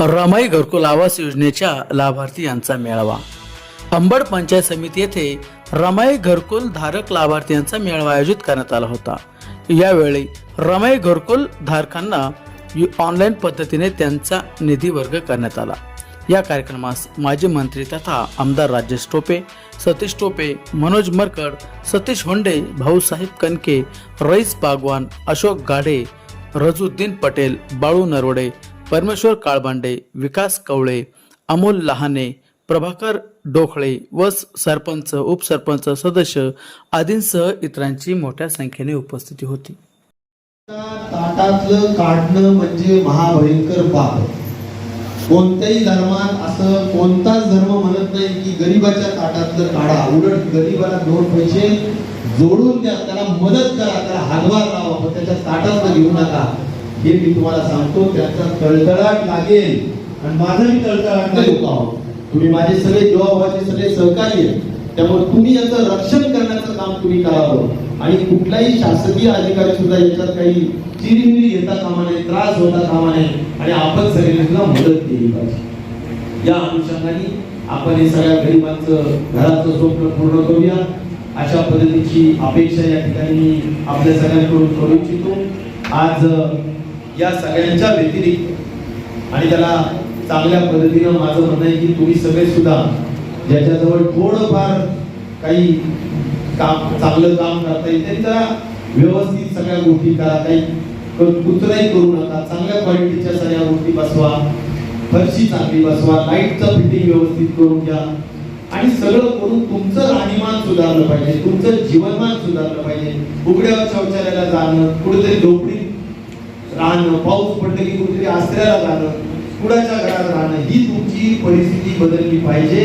रमाई घरकुल आवास योजनेच्या लाभार्थी यांचा मेळावा. अंबड पंचायत समिती येथे रमाई घरकुल धारक लाभार्थ्यांचा मेळावा आयोजित करण्यात आला होता. यावेळी रमाई घरकुल धारकांना ऑनलाईन पद्धतीने त्यांचा निधी वर्ग करण्यात आला. या कार्यक्रमास माजी मंत्री तथा आमदार राजेश टोपे सतीश टोपे मनोज मरकड सतीश होंडे भाऊसाहेब कनके रईस बागवान अशोक गाढे रजुद्दीन पटेल बाळू नरवडे परमेश्वर काळबांडे विकास कवळे अमोल लहाने प्रभाकर डोखळे व सरपंच उपसरपंच सदस्य आदींसह इतरांची मोठ्या संख्येने उपस्थिती होती. ताटातलं काढणं म्हणजे महाभयंकर पाप. कोणत्याही धर्मात असं कोणताच धर्म म्हणत नाही की गरीबाच्या ताटातलं काढा. उलट गरीबाला दोन पैसे जोडून द्या त्याला मदत करा त्याला हातभार लावा पण त्याच्या ताटातलं घेऊ नका. हे मी तुम्हाला सांगतो त्याचा तळतळाट लागेल. आणि माझा मी तळतळाट नाही दुखाव तुम्ही माझे सगळे जीवाभावाचे सगळे सहकारी आहेत. त्यामुळे तुम्ही याचं रक्षण करण्याचं काम तुम्ही करावं आणि कुठलाही शासकीय अधिकारी सुद्धा याच्यात काही चिरीमिरी घेता कामा नये त्रास होता कामा नये आणि आपण सगळ्यांना मदत केली पाहिजे. या अनुषंगाने आपण हे सगळ्या गरिबांचं घराचं स्वप्न पूर्ण करूया. अशा पद्धतीची अपेक्षा या ठिकाणी आपल्या सगळ्यांकडून करू इच्छितो. आज या सगळ्यांच्या व्यतिरिक्त आणि त्याला चांगल्या पद्धतीनं माझं म्हणणं आहे की तुम्ही सगळे सुद्धा ज्याच्याजवळ थोडंफार काही काम चांगलं काम करता येईल त्यांच्या व्यवस्थित सगळ्या गोष्टी करा. काही कुत्राही करू नका. चांगल्या क्वालिटीच्या सगळ्या गोष्टी बसवा. फरशी चांगली बसवा. लाईटचं फिटिंग व्यवस्थित करून घ्या. आणि सगळं करून तुमचं राहणीमान सुधारलं पाहिजे तुमचं जीवनमान सुधारलं पाहिजे. उघड्यावर शौचालयाला जाणं कुठेतरी झोपडी राहणं पाऊस पडलं की कुठेतरी आश्रयाला जाणं कुणाच्या घरात राहणं ही तुमची परिस्थिती बदलली पाहिजे.